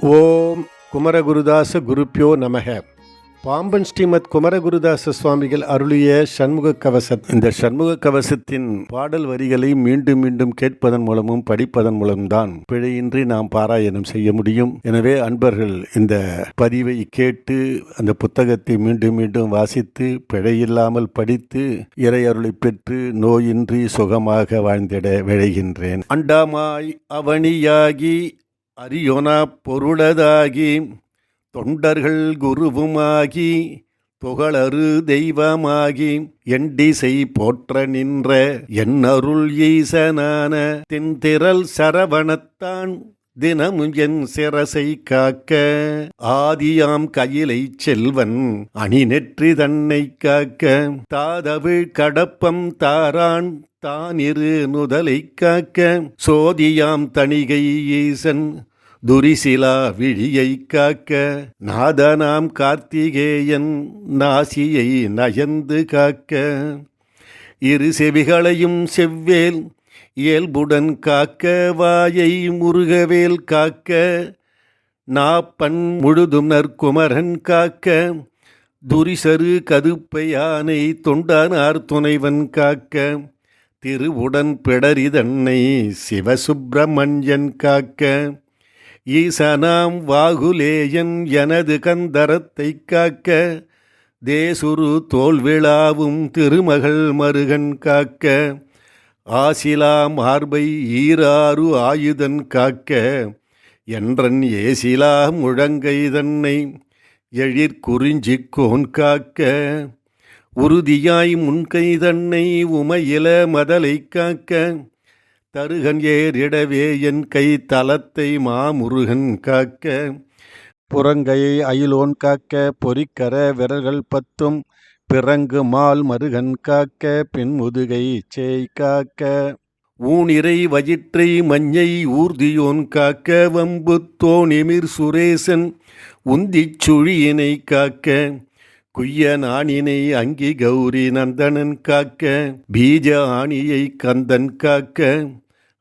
ஓம் குமரகுருதாச குருப்பியோ நமக. பாம்பன் ஸ்ரீமத் குமரகுருதாச சுவாமிகள் அருளிய சண்முக கவசம் இந்த சண்முக கவசத்தின் பாடல் வரிகளை மீண்டும் மீண்டும் கேட்பதன் மூலமும் படிப்பதன் மூலம்தான் பிழையின்றி நாம் பாராயணம் செய்ய முடியும். எனவே அன்பர்கள் இந்த பதிவை கேட்டு அந்த புத்தகத்தை மீண்டும் மீண்டும் வாசித்து பிழையில்லாமல் படித்து இறை அருளை பெற்று நோயின்றி சுகமாக வாழ்ந்திட விழைகின்றேன். அண்டாமாய் அவனியாகி அரியோனா பொருளதாகி தொண்டர்கள் குருவுமாகி புகழரு தெய்வமாகி எண்டிசை போற்ற நின்ற என்னருள் ஈசனான தென்திரள் சரவணத்தான் தினமும் என் சிரசை காக்க ஆதியாம் கையிலை செல்வன் அணி நெற்றி தன்னை காக்க. தாதவிழ் கடப்பம் தாரான் தானிரு நுதலை காக்க. சோதியாம் தணிகை ஈசன் துரிசிலா விழியை காக்க. நாதனாம் கார்த்திகேயன் நாசியை நயந்து காக்க. இரு செவிகளையும் செவ்வேல் இயல்புடன் காக்க வாயை முருகவேல் காக்க நாப்பன் முழுதும் நற்குமரன் காக்க துரிசரு கதுப்பை யானை தொண்டானார் துணைவன் காக்க திருவுடன் பிடரிதன்னை சிவசுப்பிரமணியன் காக்க ஈசனாம் வாகுலேயன் எனது கந்தரத்தை காக்க தேசுரு தோல்விழாவும் திருமகள் மருகன் காக்க ஆசிலா மார்பை ஈராறு ஆயுதன் காக்க என்றன் ஏசிலா முழங்கை தன்னை எழிற்குறிஞ்சி கோன் காக்க. உறுதியாய் முன்கை தன்னை உமையில மதலை காக்க தருகன் ஏறிடவே என் கை தலத்தை மாமுருகன் காக்க. புறங்கையை அயிலோன் காக்க பொறிக்கர விரல்கள் பத்தும் பிறங்கு மால் மருகன் காக்க பின்முதுகை சேய் காக்க. ஊனிரை வயிற்றை மஞ்சை ஊர்தியோன் காக்க வம்பு தோணிமிர் சுரேசன் உந்திச் சுழியினை காக்க. குய்ய நாணினை அங்கி கௌரி நந்தனன் காக்க பீஜ ஆணியை கந்தன் காக்க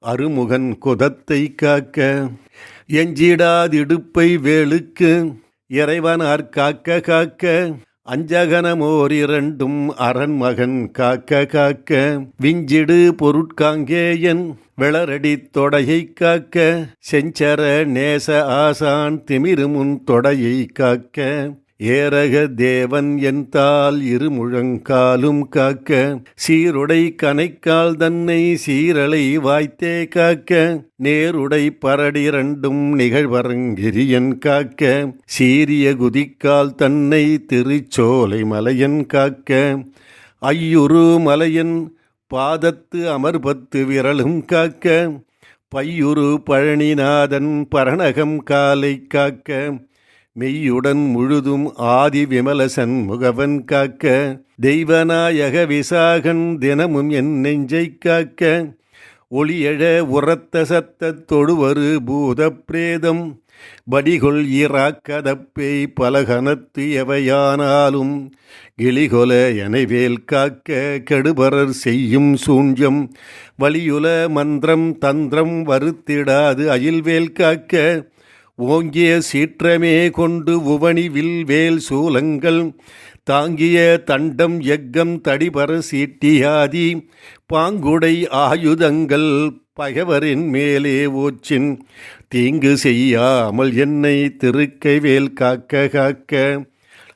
அருமுகன் குதத்தை காக்க. எஞ்சிடாதிடுப்பை வேளுக்கு இறைவனார் காக்க காக்க. அஞ்சகனமோர் இரண்டும் அரண்மகன் காக்க காக்க விஞ்சிடு பொருட்காங்கேயன் விளரடி தொடையை காக்க செஞ்சர நேச ஆசான் திமிருமுன் தொடையை காக்க. ஏரக தேவன் என்தால் இருமுழங்காலும் காக்க சீருடை கனைக்கால் தன்னை சீரலை வாய்த்தே காக்க நேருடை பரடிரண்டும் நிகழ்வரங்கிரியன் காக்க சீரிய குதிக்கால் தன்னை திருச்சோலை மலையன் காக்க ஐயுரு மலையன் பாதத்து அமர்பத்து விரலும் காக்க பையுரு பழனிநாதன் பரணகம் காலை காக்க மெய்யுடன் முழுதும் ஆதி விமலசன் முகவன் காக்க தெய்வநாயக விசாகன் தினமும் என் நெஞ்சை காக்க ஒளியழ உரத்த சத்த தொடுவரு பூதப்பிரேதம் வடிகொள் கதப்பை பலகனத்து எவையானாலும் கிளிகொல எனவேல் காக்க கெடுபரர் செய்யும் சூஞ்சம் வலியுல மந்திரம் தந்திரம் வருத்திடாது அயில்வேல் காக்க ஓங்கிய சீற்றமே கொண்டு உவணி வில்வேல் சூலங்கள் தாங்கிய தண்டம் எக்கம் தடிபர சீட்டியாதி பாங்குடை ஆயுதங்கள் பகைவரின் மேலே ஓச்சின் தீங்கு செய்யாமல் என்னை திருக்கைவேல் காக்க காக்க.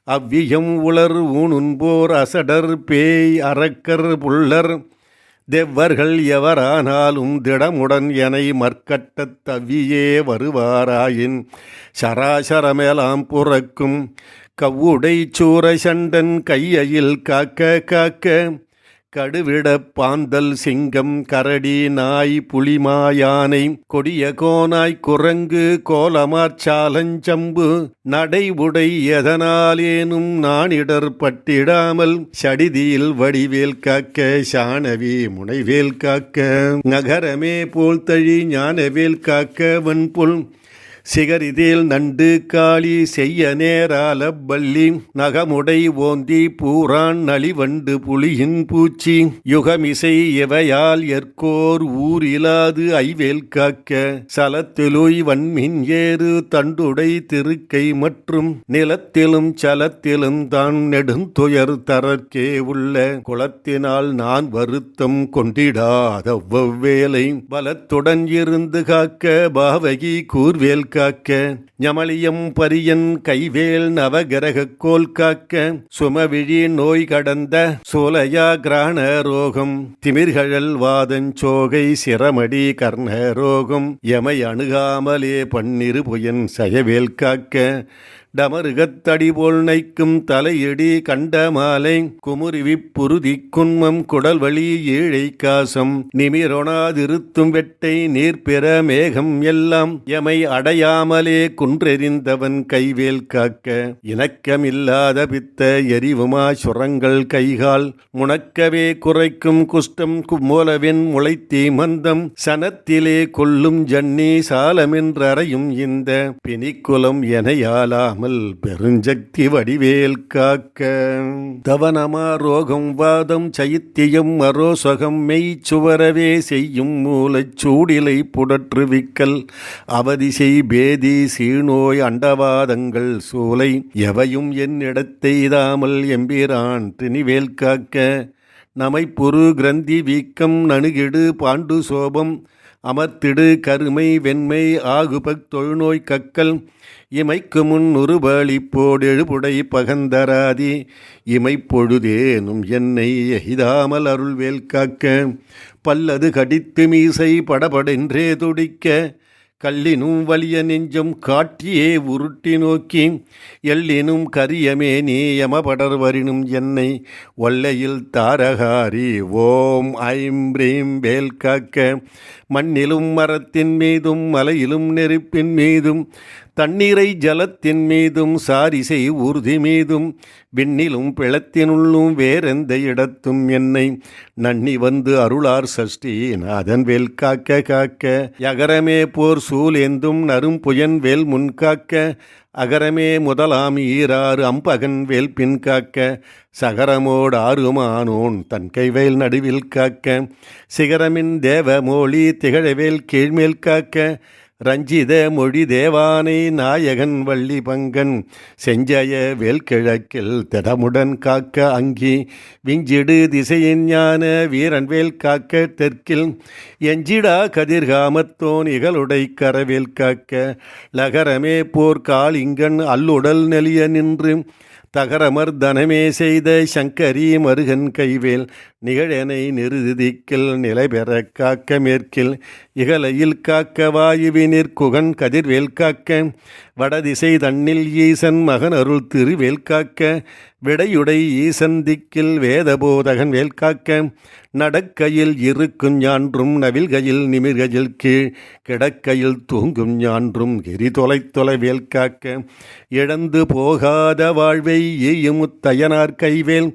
அவ்வியம் உளர் ஊனுன்போர் அசடர் பேய் அரக்கர் புள்ளர் தெவ்வர்கள் எவரானாலும் திடமுடன் எனை மற்கட்டத் தவியே வருவாராயின் சராசரமெலாம் புறக்கும் கவ்வுடை சூரசண்டன் சண்டன் காக்க காக்க கடுவிடப்பாந்தல் சிங்கம் கரடி நாய் புலிமாயானை கொடிய கோனாய் குரங்கு கோலமாச்சாலஞ்சம்பு நடைவுடை எதனாலேனும் நானிடர் பட்டிடாமல் சடிதியில் வடிவேல் காக்க சாணவி முனைவேல் காக்க நகரமே போல் தழி ஞானவேல் காக்க வன்புல் சிகரிதில் நண்டு காளி செய்ய நேரால பள்ளி நகமுடை ஓந்தி பூரான் நலிவண்டு புலியின் பூச்சி. யுகமிசை எவையால் எற்கோர் ஊரிலாது ஐவேல் காக்க. சலத்திலுய் வன்மின் ஏறு தண்டுடை திருக்கை மற்றும் நிலத்திலும் சலத்திலும் தான் நெடுந்துயர் தரற்கே உள்ள. குளத்தினால் நான் வருத்தம் கொண்டிடாத வெவ்வேலை. பலத்துடன் இருந்து காக்க பாவகி கூர்வேல் காக்க ஞமளியம் பரியன் கைவேல் நவகிரக கோல் காக்க சுமவிழி நோய் கடந்த சோலையா கிராண ரோகம் திமிர்கழல் வாதஞ்சோகை சிரமடி கர்ண ரோகம் எமை அணுகாமலே பன்னிரு புயன் சயவேல் காக்க டமருகத்தடி போல் நைக்கும் தலையடி கண்ட மாலை குமுறிவி புருதி குன்மம் குடல் வழி ஏழை காசம் நிமிரொணாதிருத்தும் வெட்டை நீர்பிற மேகம் எல்லாம் எமை அடையாமலே குன்றெறிந்தவன் கைவேல் காக்க இணக்கமில்லாத பித்த எரிவுமா சுரங்கள் கைகால் முணக்கவே குறைக்கும் குஷ்டம் குமோலவின் முளைத்தீ மந்தம் சனத்திலே கொல்லும் ஜன்னி சாலமென்றறையும் இந்த பிணிக்குலம் எனையாலாமல் பெருஞ்சக்தி வடிவேல் காக்க. தவனமா ரோகம் வாதம் சைத்தியம் அரோசகம் மெய் சுவரவே செய்யும் மூலச்சூடிலை புடற்றுவிக்கல். அவதிசை பேதி சீநோய் அண்டவாதங்கள் சூலை எவையும் என்னிடத்தெய்தாமல் எம்பிரான் திணிவேல் காக்க. நமைப்புரு கிரந்தி வீக்கம் நணுகிடு பாண்டு சோபம் அமர்த்திடு கருமை வெண்மை ஆகுபக் தொழுநோய் கக்கல் இமைக்கு முன் உருபளிப்போடு எழுபுடை பகந்தராதி இமைப்பொழுதேனும் என்னை எய்தாமல் அருள்வேல் காக்க பல்லது கடித்து மீசை படபடென்றே துடிக்க கல்லினும் வலிய நெஞ்சம் காட்டியே உருட்டி நோக்கி எல்லினும் கரியமே நீ யமபடர்வரினும் என்னை ஒல்லையில் தாரகாரி ஓம் ஐம் பிரீம் வேல் காக்க மண்ணிலும் மரத்தின் மீதும் மலையிலும் நெருப்பின் மீதும் தண்ணீரை ஜலத்தின் மீதும் சாரிசை ஊர்தி மீதும் விண்ணிலும் பிளத்தினுள்ளும் வேறெந்த இடத்தும் என்னை நன்னி வந்து அருளார் சஷ்டி நாதன் வேல் காக்க காக்க. யகரமே போர் சூலேந்தும் நரும் புயன் வேல் முன் காக்க. அகரமே முதலாம் ஈராறு அம்பகன் வேல் பின் காக்க. சகரமோடு ஆறுமானோன் தன் கைவேல் நடுவில் காக்க. சிகரமின் தேவமோழி திகழவேல் கீழ்மேல் காக்க. ரஞ்சித மொழி தேவானை நாயகன் வள்ளி பங்கன் செஞ்சய வேல்கிழக்கில் திடமுடன் காக்க அங்கி விஞ்சிடு திசையின் ஞான வீரன் வேல் காக்க தெற்கில் எஞ்சிடா கதிர்காமத்தோன் இகலுடை கரவேல் காக்க லகரமே போர்க்கால் இங்கன் அல்லுடல் நெளிய நின்று தகரமர் தனமே செய்த சங்கரி மருகன் கைவேல் நிகழனை நிறுதிக்கில் நிலை பெற காக்க மேற்கில் இகலையில் காக்க வாயுவினிற் குகன் கதிர்வேல் காக்க வடதிசை தன்னில் ஈசன் மகன் அருள் திருவேல் காக்க விடையுடை ஈசன் திக்கில் வேதபோதகன் வேல் காக்க நடக்கையில் இருக்கும் ஞான்றும் நவில்கையில் நிமிர்கையில் கீழ் கிடக்கையில் தூங்கும் ஞான்றும் எரி தொலை தொலைவேல் காக்க இழந்து போகாத வாழ்வை ஈயும் கைவேல்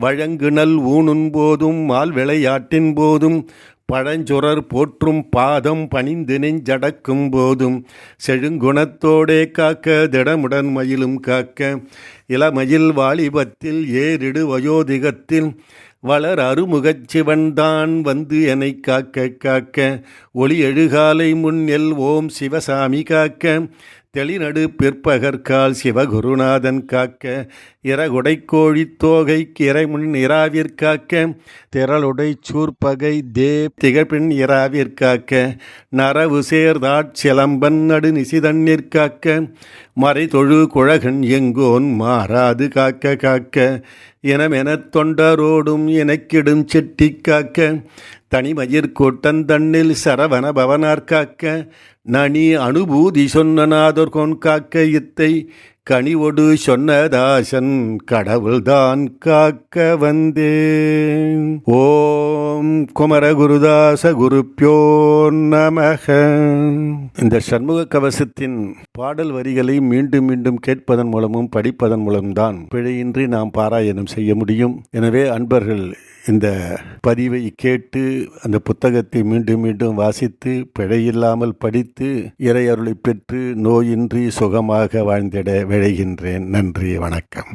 வழங்குணல் ஊனும் போதும் மால் விளையாட்டின் போதும் பழஞ்சுரர் போற்றும் பாதம் பணிந்து நெஞ்சடக்கும் போதும். செழுங்குணத்தோடே காக்க திடமுடன் மயிலும் காக்க இளமயில் வாலிபத்தில் ஏறிடு வயோதிகத்தில். வளர் அருமுகச் சிவன்தான் வந்து என்னை காக்க காக்க ஒளி எழுகாலை முன்னெல் ஓம் சிவசாமி காக்க. தெளிநடு பிற்பகற்கால் சிவகுருநாதன் காக்க இறகுடை கோழித் தோகை இறைமுன் இராவிற்காக்க திரளுடை சூர்பகை தேவ் திகழ்பின் இராவிற்காக்க நரவு சேர்தாட் சிலம்பன் நடு நிசிதண்ணிற்காக்க மறை தொழு குழகன் எங்கோன் மாறாது காக்க காக்க இனமெனத் தொண்டரோடும் எனக்கிடும் செட்டி காக்க தனிமயிர் கோட்டன் தண்ணில் சரவண பவனார் காக்க நனி அனுபூதி சொன்னநாதர் கொன் காக்க இத்தை கனிவொடு சொன்னதாசன் கடவுள்தான் காக்க வந்தேன். ஓம் குமரகுருதாச குருப்பியோ நமக. இந்த சண்முக கவசத்தின் பாடல் வரிகளை மீண்டும் மீண்டும் கேட்பதன் மூலமும் படிப்பதன் மூலம்தான் பிழையின்றி நாம் பாராயணம் செய்ய முடியும். எனவே அன்பர்கள் இந்த பதிவை கேட்டு அந்த புத்தகத்தை மீண்டும் மீண்டும் வாசித்து பிழையில்லாமல் படித்து இறை அருளை பெற்று நோயின்றி சுகமாக வாழ்ந்திட விழைகின்றேன். நன்றி வணக்கம்.